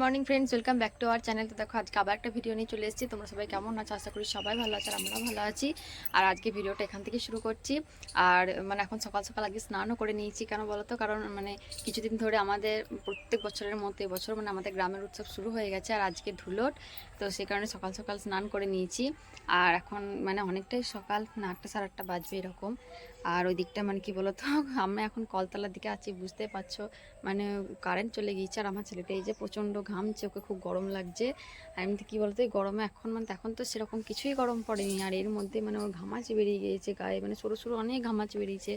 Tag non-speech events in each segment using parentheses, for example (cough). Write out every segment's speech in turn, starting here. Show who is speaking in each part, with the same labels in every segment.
Speaker 1: Morning friends welcome back to our channel তো দেখো, আজকে আবার একটা ভিডিও নিয়ে চলে এসেছি। তোমরা সবাই কেমন আছো? আশা করি সবাই ভালো আছে আর আমরাও ভালো আছি। আর আজকে ভিডিওটা এখান থেকে শুরু করছি। আর মানে এখন সকাল সকাল আগে স্নানও করে নিয়েছি, কেন বলো তো কারণ মানে কিছুদিন ধরে আমাদের, প্রত্যেক বছরের মতো এবছর মানে আমাদের গ্রামের উৎসব শুরু হয়ে গেছে আর আজকে ধুলোট তো সেই কারণে সকাল সকাল স্নান করে নিয়েছি। আর এখন মানে অনেকটাই সকাল না আটটা সাড়ে আটটা বাজবে এরকম। আর ওই দিকটা মানে কি বলতো, (laughs) আমি এখন কলতলার দিকে আছি বুঝতে পারছ। মানে কারেন্ট চলে গিয়েছে আর আমার ছেলেটা এই যে প্রচণ্ড ঘামছে, ওকে খুব গরম লাগছে। আর এমনিতে কী বলতো, এই গরমে এখন মানে এখন তো সেরকম কিছুই গরম পড়েনি। আর এর মধ্যে মানে ওর ঘামাচি বেরিয়ে গিয়েছে গায়ে মানে সরু সরু অনেক ঘামাচি বেরিয়েছে।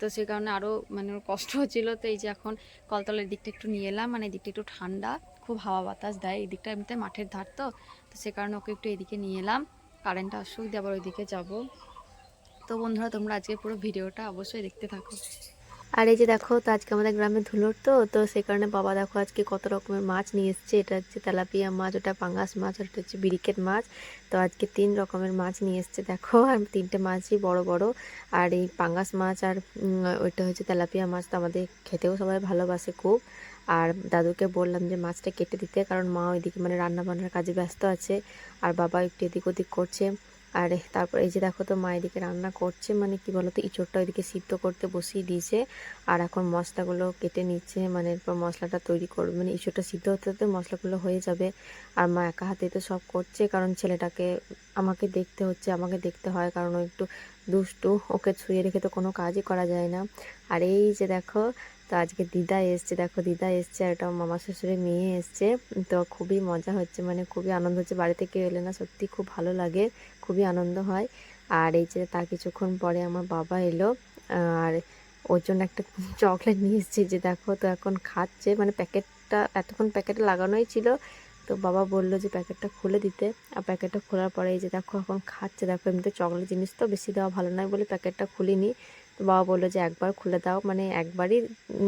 Speaker 1: তো সেই কারণে আরও মানে ওর কষ্ট (laughs) হচ্ছিল তো এই যে এখন কলতলার দিকটা একটু নিয়ে এলাম মানে দিকটা একটু ঠান্ডা, খুব হাওয়া বাতাস দেয়। এই দিকটা এমনিতে মাঠের ধার তো তো সে কারণে ওকে একটু এদিকে নিয়ে এলাম। কারেন্টটা দিয়ে আবার ওইদিকে যাব। তো বন্ধুরা, তোমরা আজকে পুরো ভিডিওটা অবশ্যই দেখতে থাকো।
Speaker 2: আর এই যে দেখো, তো আজকে আমাদের গ্রামে ধুলোর তো তো সেই কারণে বাবা দেখো আজকে কত রকমের মাছ নিয়ে এসছে। এটা হচ্ছে তেলাপিয়া মাছ, ওটা পাঙ্গাস মাছ এটা হচ্ছে বিরিকেট মাছ। তো আজকে তিন রকমের মাছ নিয়ে এসছে দেখো, আর তিনটে মাছই বড় বড়। আর এই পাঙ্গাস মাছ আর ওইটা হচ্ছে তেলাপিয়া মাছ, তো আমাদের খেতেও সবাই ভালোবাসে খুব। আর দাদুকে বললাম যে মাছটা কেটে দিতে, কারণ মা ওইদিকে মানে রান্না বান্নার কাজে ব্যস্ত আছে, আর বাবা একটু এদিক ওদিক করছে। আর, তারপর এই যে দেখো তো মা এদিকে রান্না করছে মানে কি বলতো, ইঁচড়টা ওইদিকে সিদ্ধ করতে বসিয়ে দিয়েছে। আর এখন মশলাগুলো কেটে নিচ্ছে মানে এরপর মশলাটা তৈরি করবে মানে ইঁচড়টা সিদ্ধ হতে হতে মশলাগুলো হয়ে যাবে। আর মা একা হাতেই তো সব করছে, কারণ ছেলেটাকে আমাকে দেখতে হচ্ছে, আমাকে দেখতে হয়, কারণ ও একটু দুষ্টু, ওকে ছুঁয়ে রেখে তো কোনো কাজই করা যায় না। আর এই যে দেখো, তো আজকে দিদা এসছে, দেখো দিদা এসছে, আর এটা মামা শ্বশুরের মেয়ে এসছে, তো খুবই মজা হচ্ছে মানে খুবই আনন্দ হচ্ছে, বাড়িতে কেউ এলে না সত্যি খুব ভালো লাগে। খুবই আনন্দ হয়। আর এই যে তার কিছুক্ষণ পরে আমার বাবা এলো আর ওর জন্য একটা (laughs) চকলেট নিয়ে এসেছি যে দেখো তো এখন খাচ্ছে। মানে প্যাকেটটা এতক্ষণ প্যাকেটে লাগানোই ছিল। তো বাবা বলল যে প্যাকেটটা খুলে দিতে। আর প্যাকেটটা খোলার পরে এই যে দেখো এখন খাচ্ছে। দেখো এমনিতে চকলেট জিনিস তো বেশি দেওয়া ভালো নয় বলে প্যাকেটটা খুলিনি। তো বাবা বলল যে একবার খুলে দাও। মানে একবারই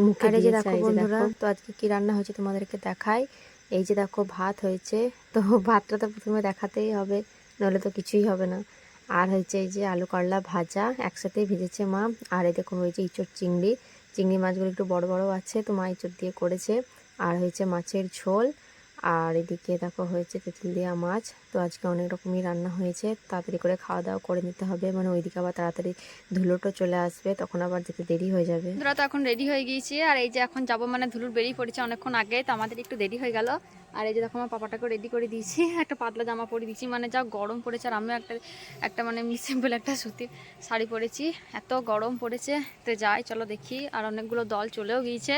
Speaker 2: মুখে
Speaker 1: যে দেখো বন্ধুরা,
Speaker 2: দেখো। তো আজকে কি রান্না হয়েছে তোমাদেরকে দেখাই। এই যে দেখো ভাত হয়েছে। তো ভাতটা তো প্রথমে দেখাতেই হবে। নইলে তো কিছুই হবে না। আর হয়েছে এই যে আলু করলা ভাজা, একসাথেই ভেজেছে মা। আর এই দেখুন হয়েছে ইঁচড় চিংড়ি। চিংড়ি মাছগুলো একটু বড় বড় আছে, তো মা ইঁচড় দিয়ে করেছে। আর হয়েছে মাছের ঝোল। আর এদিকে দেখো হয়েছে তেঁতুল দেওয়া মাছ। তো আজকে অনেক রকমই রান্না হয়েছে। তাড়াতাড়ি করে খাওয়া দাওয়া করে নিতে হবে। মানে ওইদিকে আবার তাড়াতাড়ি ধুলোটো চলে আসবে। তখন আবার যেতে দেরি হয়ে যাবে।
Speaker 1: বন্ধুরা, তো এখন রেডি হয়ে গিয়েছি। আর এই যে এখন যাব মানে ধুলোর বেরিয়ে পড়েছে অনেকক্ষণ আগে। তো আমাদের একটু দেরি হয়ে গেল। আর এই যে দেখো আমার পাপাটাকে রেডি করে দিয়েছি। (laughs) একটা পাতলা জামা পরে দিয়েছি। মানে যা গরম পড়েছে আর আমিও একটা একটা মানে সিম্পল (laughs) একটা সুতির শাড়ি পরেছি। এত গরম পড়েছে। তো যাই, চলো দেখি। আর অনেকগুলো দল চলেও গিয়েছে।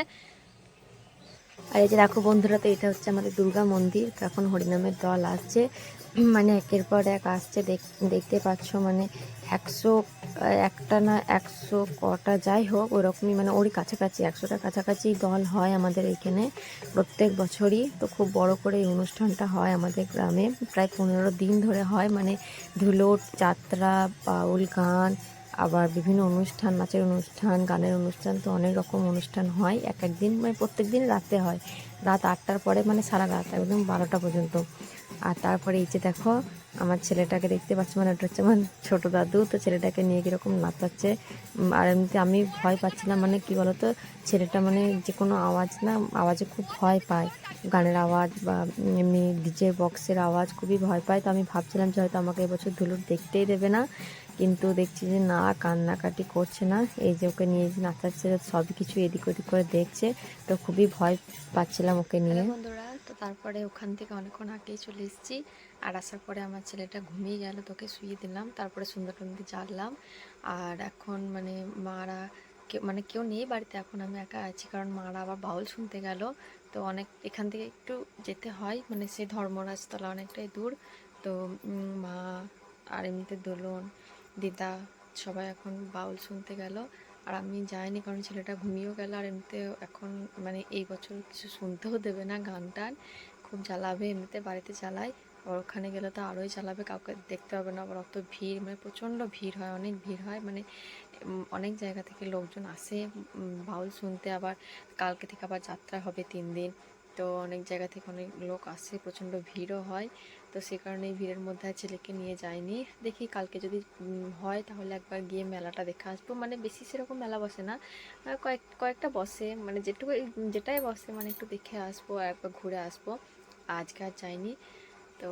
Speaker 2: আর এই যে দেখো বন্ধুরা তো এটা হচ্ছে আমাদের দুর্গা মন্দির, তো এখন হরিনামের দল আসছে। মানে একের পর এক আসছে, দেখ- দেখতে পাচ্ছ মানে একশো, একটা না একশো কটা যাই হোক, ওরকমই মানে ওরই কাছাকাছি একশোটা কাছাকাছি দল হয় আমাদের এখানে প্রত্যেক বছরই। তো খুব বড় করে এই অনুষ্ঠানটা হয় আমাদের গ্রামে। প্রায় পনেরো দিন ধরে হয় মানে ধুলোট যাত্রা, বাউল গান আবার বিভিন্ন অনুষ্ঠান, নাচের অনুষ্ঠান, গানের অনুষ্ঠান তো অনেক রকম অনুষ্ঠান হয়। এক এক দিন মানে প্রত্যেক দিন রাতে হয়। রাত আটটার পরে মানে সারা রাত, একদম বারোটা পর্যন্ত। আর তারপরে এই যে দেখো, আমার ছেলেটাকে দেখতে পাচ্ছি মানে ওটা হচ্ছে আমার ছোটো দাদু, তো ছেলেটাকে নিয়ে কীরকম নাচাচ্ছে। আর এমনিতে আমি ভয় পাচ্ছিলাম মানে কি বলতো, ছেলেটা মানে যে কোনো আওয়াজ না, আওয়াজে খুব ভয় পায়। গানের আওয়াজ বা এমনি ডিজে বক্সের আওয়াজ খুবই ভয় পায়। তো আমি ভাবছিলাম যে হয়তো আমাকে এবছর ধুলুর দেখতেই দেবে না, কিন্তু দেখছি যে না, কান্নাকাটি করছে না। এই যে ওকে নিয়ে নাচাচ্ছে সব কিছু এদিক ওদিক করে দেখছে, তো খুবই ভয় পাচ্ছিলাম ওকে নিয়ে।
Speaker 1: বন্ধুরা তো তারপরে ওখান থেকে অনেকক্ষণ আগেই চলে এসেছি। আর আসার পরে আমার ছেলেটা ঘুমিয়ে গেল, তোকে শুয়ে দিলাম। তারপরে সুন্দর টুন্দি জানলাম। আর এখন মানে মারা মানে কেউ নেই বাড়িতে, এখন আমি একা আছি। কারণ মারা আবার বাউল শুনতে গেল। তো অনেক, এখান থেকে একটু যেতে হয়। মানে সে ধর্মরাজতলা অনেকটাই দূর। তো মা আর এমনিতে দোলন, দিদা সবাই এখন বাউল শুনতে গেল। আর আমি যাইনি কারণ ছেলেটা ঘুমিয়েও গেল আর এমনিতে এখন মানে এই বছর কিছু শুনতেও দেবে না গান টান। খুব জ্বালাবে, এমনিতে বাড়িতে চালায় আর ওখানে গেলে তো আরোই চালাবে কাউকে দেখতে পাবে না। আবার অত ভিড় মানে প্রচণ্ড ভিড় হয়, অনেক ভিড় হয়। মানে অনেক জায়গা থেকে লোকজন আসে বাউল শুনতে। আবার কালকে থেকে আবার যাত্রা হবে তিন দিন।
Speaker 2: তো অনেক জায়গা থেকে অনেক লোক আসে, প্রচণ্ড ভিড়ও হয়। তো সে কারণে এই ভিড়ের মধ্যে আর ছেলেকে নিয়ে যায়নি দেখি কালকে যদি হয় তাহলে একবার গিয়ে মেলাটা দেখে আসব। মানে বেশি সেরকম মেলা বসে না। কয়েক, কয়েকটা বসে। মানে যেটুকু যেটাই বসে মানে একটু দেখে আসব আর একবার ঘুরে আসব। আজকে আর যাইনি। তো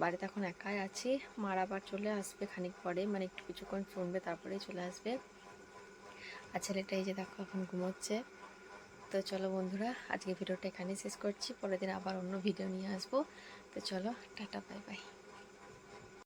Speaker 2: বাড়িতে এখন একাই আছি। মার আবার চলে আসবে খানিক পরে। মানে একটু কিছুক্ষণ শুনবে, তারপরেই চলে আসবে। আর ছেলেটা এই যে দেখো এখন ঘুমোচ্ছে। তো চলো বন্ধুরা আজকে ভিডিওটা এখানে শেষ করছি। পরের দিন আবার অন্য ভিডিও নিয়ে আসব। তো চলো, টাটা বাই বাই